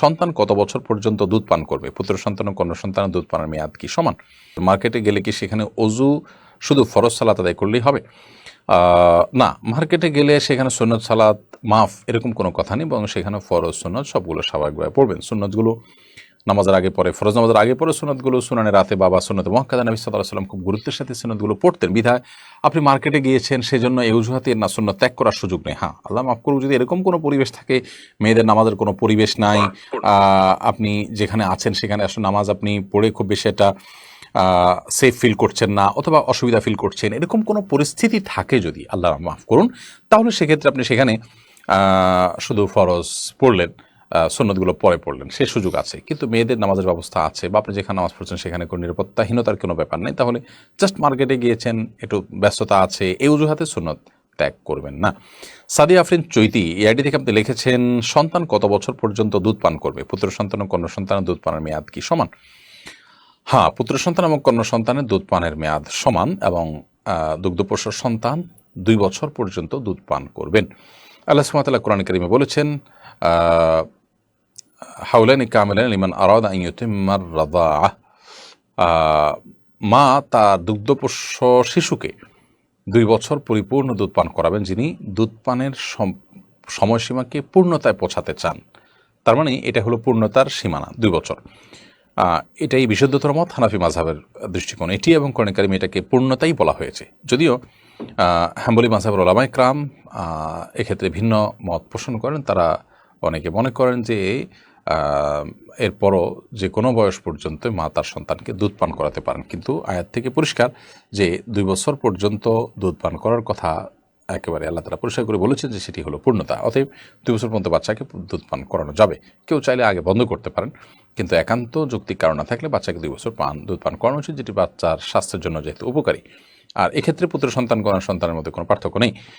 সন্তান কত বছর পর্যন্ত দুধ পান করবে? পুত্র সন্তান ও কন্যা সন্তানের দুধ পানের মেয়াদ কি সমান? মার্কেটে গেলে কি সেখানে অজু শুধু ফরজ সালাত আদায় করলেই হবে? না, মার্কেটে গেলে সেখানে সুন্নত সালাত মাফ এরকম কোনো কথা নেই এবং সেখানে ফরজ সুন্নত সবগুলো স্বাভাবিকভাবে পড়বেন। সুন্নতগুলো নামাজের আগে পরে ফরজ নামাজের আগে পরে সুন্নতগুলো সুনানে রাতে বাবা সুন্নত মহাক্কাদা নবী সাল্লাহ সাল্লাম খুব গুরুত্বের সাথে সুন্নতগুলো পড়তেন। বিধায় আপনি মার্কেটে গিয়েছেন, সেজন্য এই অজুহাতে না সুন্নত ত্যাগ করার সুযোগ নেই। হ্যাঁ আল্লাহ মাফ করুক, যদি এরকম কোনো পরিবেশ থাকে, মেয়েদের নামাজের কোনো পরিবেশ নাই আপনি যেখানে আছেন সেখানে আসলে নামাজ আপনি পড়ে খুব বেশি একটা সেফ ফিল করছেন না, অথবা অসুবিধা ফিল করছেন। এরকম কোনো পরিস্থিতি থাকে যদি, আল্লাহ মাফ করুন, তাহলে সেক্ষেত্রে আপনি সেখানে শুধু ফরজ পড়লেন। আহ, সুন্নতগুলো পরে পড়লেন সে সুযোগ আছে। কিন্তু মেয়েদের নামাজের ব্যবস্থা আছে বা আপনি যেখানে নামাজ পড়ছেন সেখানে কোনো নিরাপত্তাহীনতার কোনো ব্যাপার নেই। তাহলে জাস্ট মার্কেটে গিয়েছেন একটু ব্যস্ততা আছে এই অজুহাতে সুন্নত ত্যাগ করবেন না। সাদি আফরিন চৈতি এই আইডি থেকে আপনি লিখেছেন সন্তান কত বছর পর্যন্ত দুধ পান করবে? পুত্র সন্তান ও কন্যা সন্তানের দুধ পানের মেয়াদ কি সমান? হ্যাঁ পুত্র সন্তান এবং কন্যা সন্তানের দুধ পানের মেয়াদ সমান এবং আহ, দুগ্ধপোষ্য সন্তান দুই বছর পর্যন্ত দুধ পান করবেন। আল্লাহ সুমাতাল্লাহ কোরআন করিমে বলেছেন হাউলানি কামেলান লিমান আরাদ আইয়ুতিম্মার রাদাআহ মা তার দুগ্ধপোষ্য শিশুকে দুই বছর পরিপূর্ণ দুধ পান করাবেন যিনি দুধ পানের সম- সময়সীমাকে পূর্ণতায় পৌঁছাতে চান। তার মানে এটা হলো পূর্ণতার সীমানা দুই বছর। এটাই বিশুদ্ধতর মত হানাফি মাঝহাবের দৃষ্টিকোণ। এটি এবং কর্ণিকারিম এটাকে পূর্ণতাই বলা হয়েছে। যদিও আহ, হাম্বলি মাঝহাবের ওলামাই ক্রাম এক্ষেত্রে ভিন্ন মত পোষণ করেন। তারা অনেকে মনে করেন যে এরপরও যে কোনো বয়স পর্যন্ত মা তার সন্তানকে দুধ পান করাতে পারেন। কিন্তু আয়াত থেকে পরিষ্কার যে, দুই বছর পর্যন্ত দুধ পান করার কথা একেবারে আল্লাহ তালা পরিষ্কার করে বলেছেন যে, সেটি হলো পূর্ণতা। অতএব দুই বছর পর্যন্ত বাচ্চাকে দুধ পান করানো যাবে। কেউ চাইলে আগে বন্ধ করতে পারেন। কিন্তু একান্ত যৌক্তিক কারণ না থাকলে বাচ্চাকে দুই বছর পান, দুধ পান করানো উচিত, যেটি বাচ্চার স্বাস্থ্যের জন্য যেহেতু উপকারী। আর এক্ষেত্রে পুত্র সন্তান, কন্যা সন্তানের মধ্যে কোনো পার্থক্য নেই।